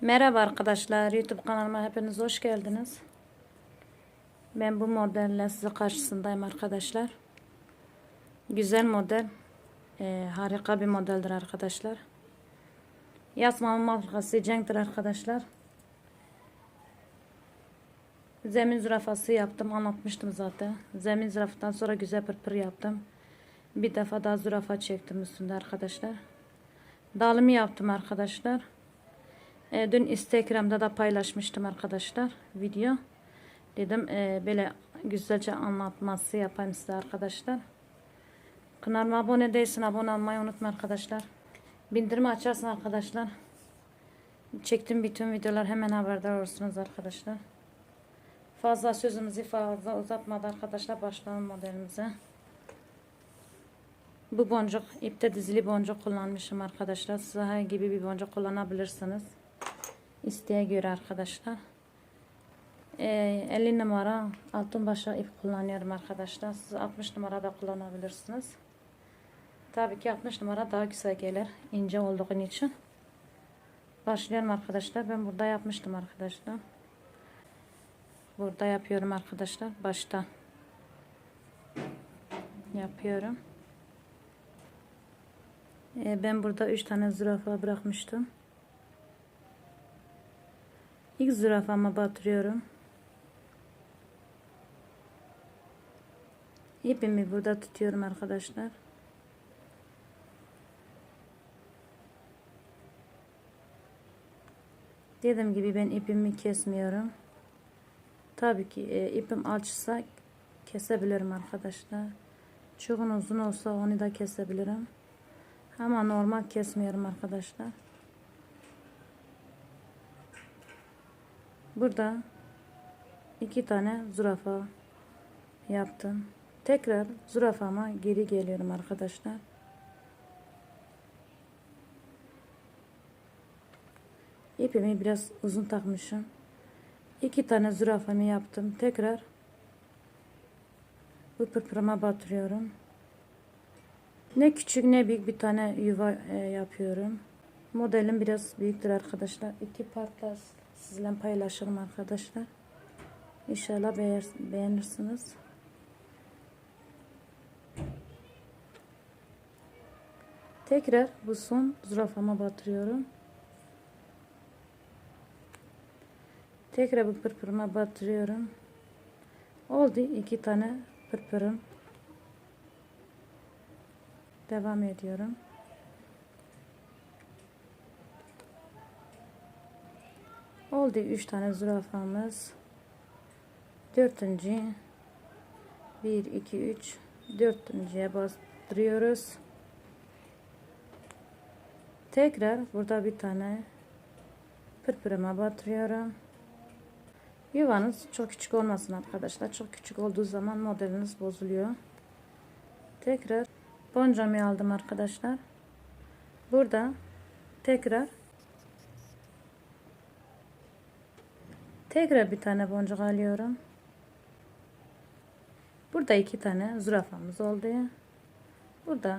Merhaba arkadaşlar. YouTube kanalıma hepiniz hoş geldiniz. Ben bu modelle size karşısındayım arkadaşlar. Güzel model. Ee, harika bir modeldir arkadaşlar. Yasmamın markası Cenk'tir arkadaşlar. Zemin zürafası yaptım. Anlatmıştım zaten. Zemin zürafadan sonra güzel pırpır yaptım. Bir defa daha zürafa çektim üstünde arkadaşlar. Dalımı yaptım arkadaşlar. E, dün Instagram'da da paylaşmıştım arkadaşlar video. Dedim e, böyle güzelce anlatması yapayım size arkadaşlar. Kanalıma abone değilsin abone olmayı unutma arkadaşlar. Bildirimi açarsın arkadaşlar. Çektiğim bütün videolar hemen haberdar olursunuz arkadaşlar. Fazla sözümüzü fazla uzatmadan arkadaşlar başlayalım modelimize. Bu boncuk ipte dizili boncuk kullanmışım arkadaşlar. Size gibi bir boncuk kullanabilirsiniz. İsteğe göre arkadaşlar. Ee, 50 numara altın başa ip kullanıyorum arkadaşlar. Siz 60 numara da kullanabilirsiniz. Tabii ki 60 numara daha güzel gelir. ince olduğu için. Başlayalım arkadaşlar. Ben burada yapmıştım arkadaşlar. Burada yapıyorum arkadaşlar. Başta yapıyorum. Ee, ben burada 3 tane zürafa bırakmıştım. İlk zürafama batırıyorum. İpimi burada tutuyorum arkadaşlar. Dediğim gibi ben ipimi kesmiyorum. Tabii ki e, ipim açsa kesebilirim arkadaşlar. Çok uzun olsa onu da kesebilirim. Ama normal kesmiyorum arkadaşlar. Burada iki tane zürafa yaptım. Tekrar zürafama geri geliyorum arkadaşlar. İpimi biraz uzun takmışım. İki tane zürafamı yaptım. Tekrar bu pırpırıma batırıyorum. Ne küçük ne büyük bir tane yuva e, yapıyorum. Modelim biraz büyüktür arkadaşlar. İki parça sizle paylaşırım arkadaşlar. İnşallah beğenirsiniz. Tekrar bu son zürafama batırıyorum. Tekrar bu pırpırıma batırıyorum. Oldu iki tane pırpırım. Devam ediyorum. Oldu 3 tane zürafamız. Dördüncü 1 2 3 dördüncüye bastırıyoruz. Tekrar burada bir tane pırpırıma batırıyorum. Yuvanız çok küçük olmasın arkadaşlar. Çok küçük olduğu zaman modeliniz bozuluyor. Tekrar boncamı aldım arkadaşlar. Burada tekrar Tekrar bir tane boncuk alıyorum. Burada iki tane zürafamız oldu. Burada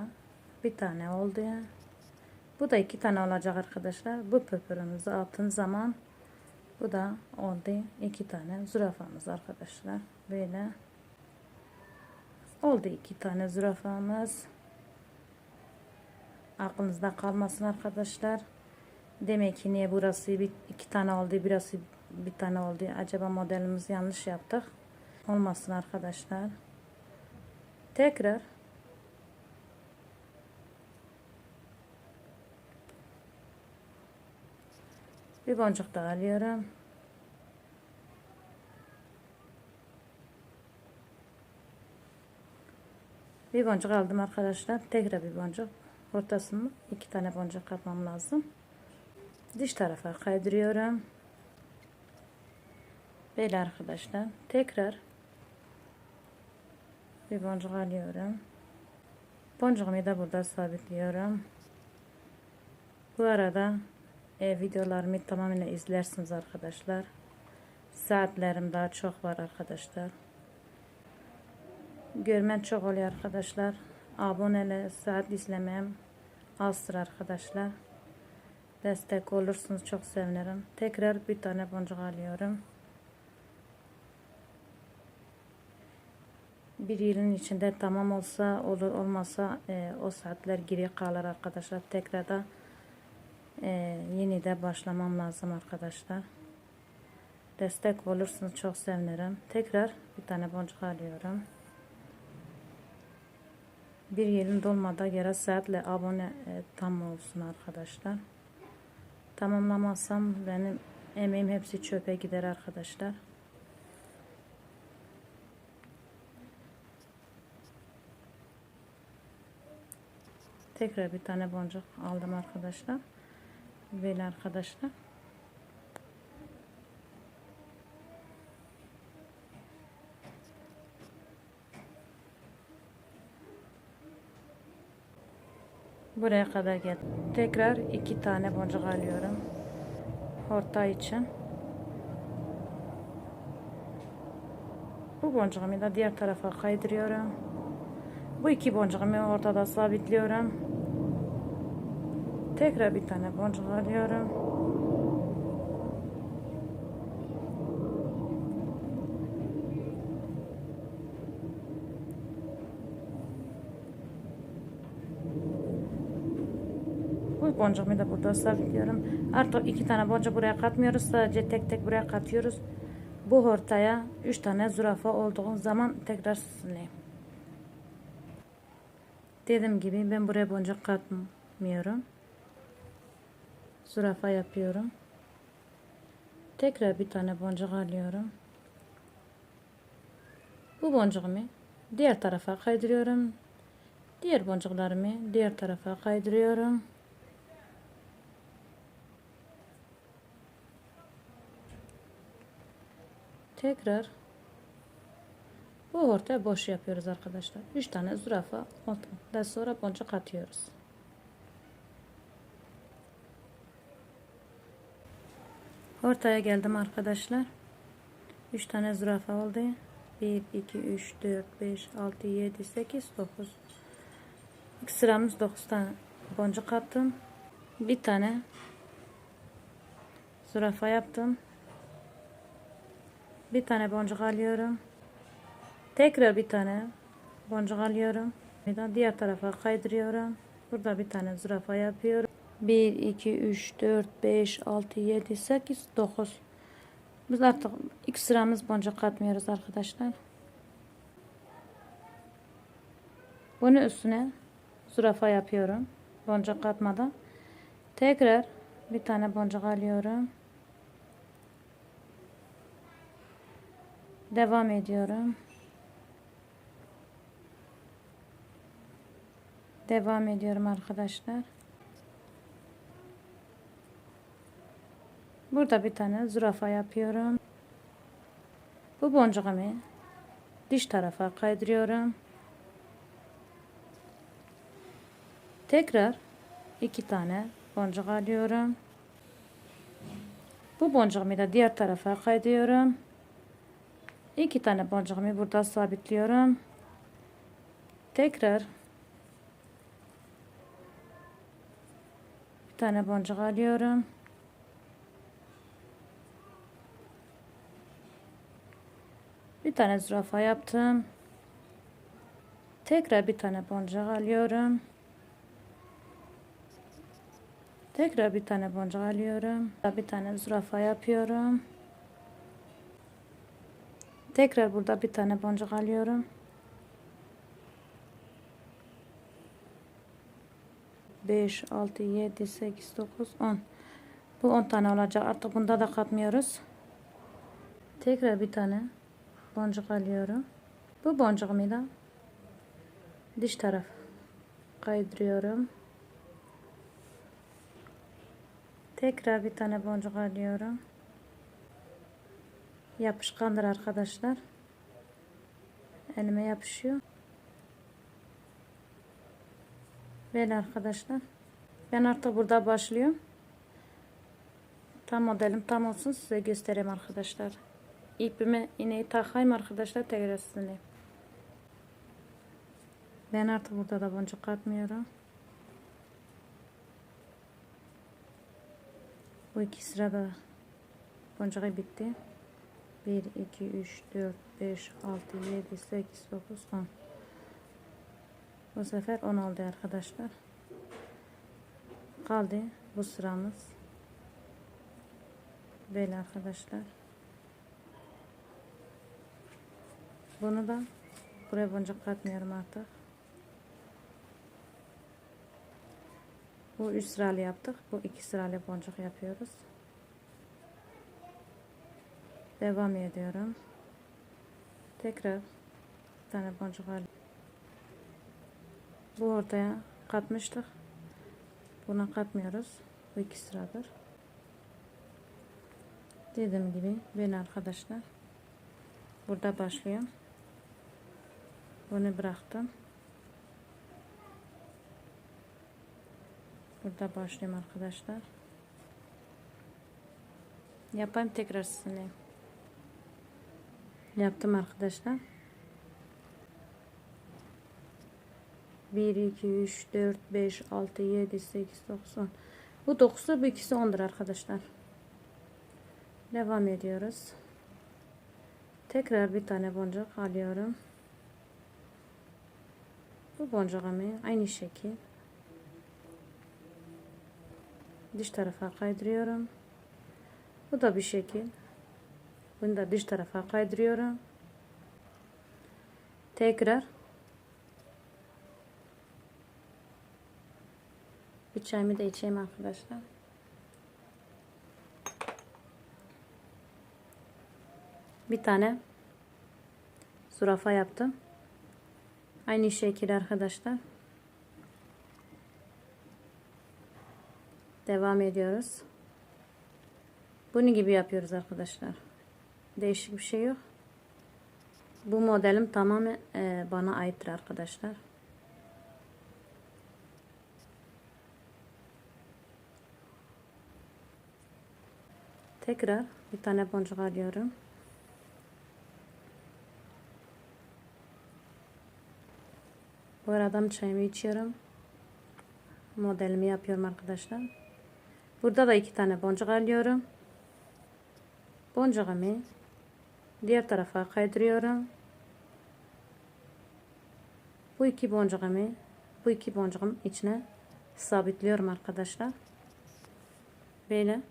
bir tane oldu. Bu da iki tane olacak arkadaşlar. Bu pöpürümüzü attığın zaman bu da oldu iki tane zürafamız arkadaşlar. Böyle oldu iki tane zürafamız. Aklınızda kalmasın arkadaşlar. Demek ki niye burası bir, iki tane oldu, burası bir tane oldu. Acaba modelimizi yanlış yaptık. Olmasın arkadaşlar. Tekrar bir boncuk daha alıyorum. Bir boncuk aldım arkadaşlar. Tekrar bir boncuk. Ortasını iki tane boncuk kapmam lazım. Diş tarafa kaydırıyorum. Böyle arkadaşlar. Tekrar bir boncuk alıyorum. Boncuğumu da burada sabitliyorum. Bu arada e, videolarımı tamamen izlersiniz arkadaşlar. Saatlerim daha çok var arkadaşlar. Görmen çok oluyor arkadaşlar. Abonele saat izlemem azdır arkadaşlar. Destek olursunuz çok sevinirim. Tekrar bir tane boncuk alıyorum. Bir yılın içinde tamam olsa olur olmasa e, o saatler geri kalır arkadaşlar. Tekrar da e, yeni de başlamam lazım arkadaşlar. Destek olursunuz çok sevinirim. Tekrar bir tane boncuk alıyorum. Bir yılın dolmada göre saatle abone e, tam olsun arkadaşlar. Tamamlamazsam benim emeğim hepsi çöpe gider arkadaşlar. Tekrar bir tane boncuk aldım arkadaşlar. Böyle arkadaşlar. Buraya kadar geldim. Tekrar iki tane boncuk alıyorum. Orta için. Bu boncuğumu da diğer tarafa kaydırıyorum. Bu iki boncuğumu ortada sabitliyorum. Tekrar bir tane boncuk alıyorum. Bu boncuğumu da burada sabitliyorum. Artık iki tane boncuk buraya katmıyoruz. Sadece tek tek buraya katıyoruz. Bu ortaya üç tane zürafa olduğu zaman tekrar süsleyeyim. Dediğim gibi ben buraya boncuk katmıyorum. Zürafa yapıyorum. Tekrar bir tane boncuk alıyorum. Bu boncuğumu diğer tarafa kaydırıyorum. Diğer boncuklarımı diğer tarafa kaydırıyorum. Tekrar bu ortaya boş yapıyoruz arkadaşlar. 3 tane zürafa daha sonra boncuk atıyoruz. Ortaya geldim arkadaşlar. 3 tane zürafa oldu. 1 2 3 4 5 6 7 8 9 İlk sıramız 9 tane boncuk attım. Bir tane zürafa yaptım. Bir tane boncuk alıyorum. Tekrar bir tane boncuk alıyorum. Diğer tarafa kaydırıyorum. Burada bir tane zürafa yapıyorum. 1, 2, 3, 4, 5, 6, 7, 8, 9. Biz artık ilk sıramız boncuk katmıyoruz arkadaşlar. Bunu üstüne zürafa yapıyorum. Boncuk katmadan. Tekrar bir tane boncuk alıyorum. Devam ediyorum. Devam ediyorum arkadaşlar. Burada bir tane zürafa yapıyorum. Bu boncuğumu diş tarafa kaydırıyorum. Tekrar iki tane boncuk alıyorum. Bu boncuğumu da diğer tarafa kaydırıyorum. İki tane boncuğumu burada sabitliyorum. Tekrar bir tane boncuk alıyorum. Tane zürafa yaptım. Tekrar bir tane boncuk alıyorum. Tekrar bir tane boncuk alıyorum. Bir tane zürafa yapıyorum. Tekrar burada bir tane boncuk alıyorum. Beş, altı, yedi, sekiz, dokuz, on. Bu on tane olacak. Artık bunda da katmıyoruz. Tekrar bir tane boncuk alıyorum. Bu boncuğumu da diş taraf kaydırıyorum. Tekrar bir tane boncuk alıyorum yapışkandır arkadaşlar. Elime yapışıyor. Böyle arkadaşlar. Ben artık burada başlıyorum. Tam modelim tam olsun size göstereyim arkadaşlar. İpimi iğneyi takayım arkadaşlar tekrar sizinle. Ben artık burada da boncuk katmıyorum. Bu iki sıra da boncuğu bitti. 1, 2, 3, 4, 5, 6, 7, 8, 9, 10. Bu sefer 10 oldu arkadaşlar. Kaldı bu sıramız. Böyle arkadaşlar. Bunu da buraya boncuk katmıyorum artık. Bu 3 sıralı yaptık. Bu 2 sıralı boncuk yapıyoruz. Devam ediyorum. Tekrar bir tane boncuk al. Bu ortaya katmıştık. Buna katmıyoruz. Bu iki sıradır. Dediğim gibi ben arkadaşlar burada başlıyorum. Bunu bıraktım. Burada başlıyorum arkadaşlar. Yapayım tekrar sizinle. Yaptım arkadaşlar. 1, 2, 3, 4, 5, 6, 7, 8, 9, 10. Bu 9'u bu ikisi 10'dur arkadaşlar. Devam ediyoruz. Tekrar bir tane boncuk alıyorum. Bu boncuğumu aynı şekil dış tarafa kaydırıyorum. Bu da bir şekil. Bunu da dış tarafa kaydırıyorum. Tekrar bir çayımı da içeyim arkadaşlar. Bir tane zürafa yaptım. Aynı şekilde arkadaşlar. Devam ediyoruz. Bunun gibi yapıyoruz arkadaşlar. Değişik bir şey yok. Bu modelim tamamen e, bana aittir arkadaşlar. Tekrar bir tane boncuk alıyorum. Bu arada çayımı içiyorum. Modelimi yapıyorum arkadaşlar. Burada da iki tane boncuk alıyorum. Boncuğumu diğer tarafa kaydırıyorum. Bu iki boncuğumu bu iki boncuğum içine sabitliyorum arkadaşlar. Böyle.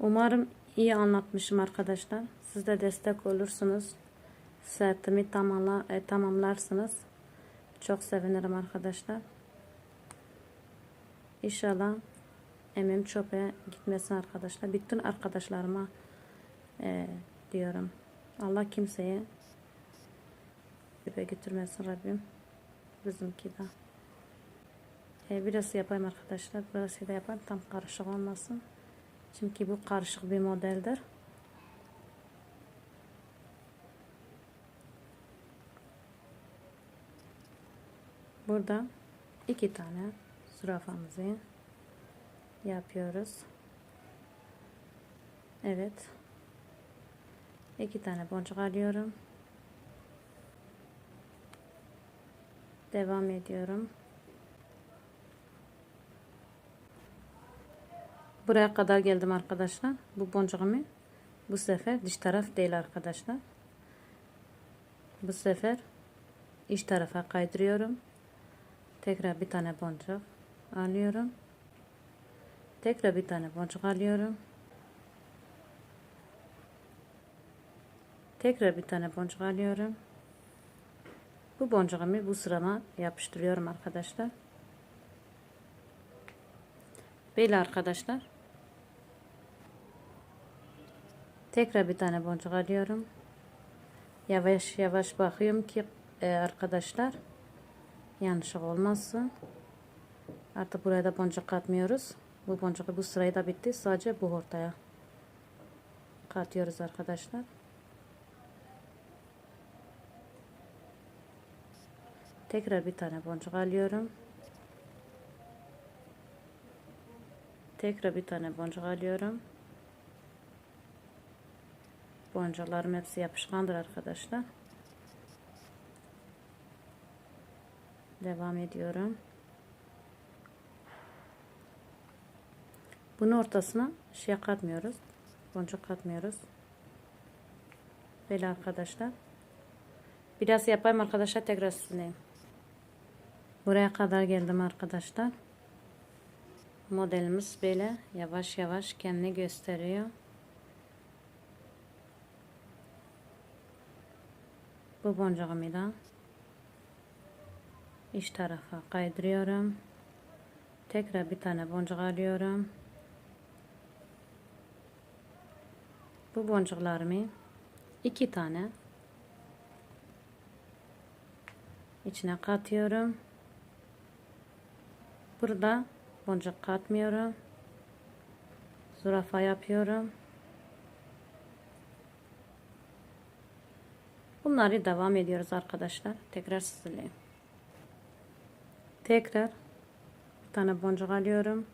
Umarım iyi anlatmışım arkadaşlar. Siz de destek olursunuz. Setimi tamamla, e, tamamlarsınız. Çok sevinirim arkadaşlar. İnşallah emim çöpe gitmesin arkadaşlar. Bütün arkadaşlarıma e, diyorum. Allah kimseye çöpe götürmesin Rabbim. Bizimki de. E, biraz yapayım arkadaşlar. Biraz da yapayım. Tam karışık olmasın. Çünkü bu karışık bir modeldir. Burada iki tane zürafamızı yapıyoruz. Evet. iki tane boncuk alıyorum. Devam ediyorum. Buraya kadar geldim arkadaşlar. Bu boncuğumu bu sefer dış taraf değil arkadaşlar. Bu sefer iç tarafa kaydırıyorum. Tekrar bir tane boncuk alıyorum. Tekrar bir tane boncuk alıyorum. Tekrar bir tane boncuk alıyorum. Bu boncuğumu bu sırama yapıştırıyorum arkadaşlar. Böyle arkadaşlar. Tekrar bir tane boncuk alıyorum. Yavaş yavaş bakıyorum ki e, arkadaşlar yanlışlık olmasın. Artık buraya da boncuk katmıyoruz. Bu boncuk bu sırayı da bitti. Sadece bu ortaya katıyoruz arkadaşlar. Tekrar bir tane boncuk alıyorum. Tekrar bir tane boncuk alıyorum. Boncuklarım hepsi yapışkandır arkadaşlar. Devam ediyorum. Bunu ortasına şey katmıyoruz. Boncuk katmıyoruz. Böyle arkadaşlar. Biraz yapayım arkadaşlar tekrar sizinleyim. Buraya kadar geldim arkadaşlar. Modelimiz böyle yavaş yavaş kendini gösteriyor. Bu boncuğumu da iç tarafa kaydırıyorum. Tekrar bir tane boncuk alıyorum. Bu boncuklarımı iki tane içine katıyorum. Burada boncuk katmıyorum. Zürafa yapıyorum. Bunları devam ediyoruz arkadaşlar. Tekrar sizinleyim. Tekrar bir tane boncuk alıyorum.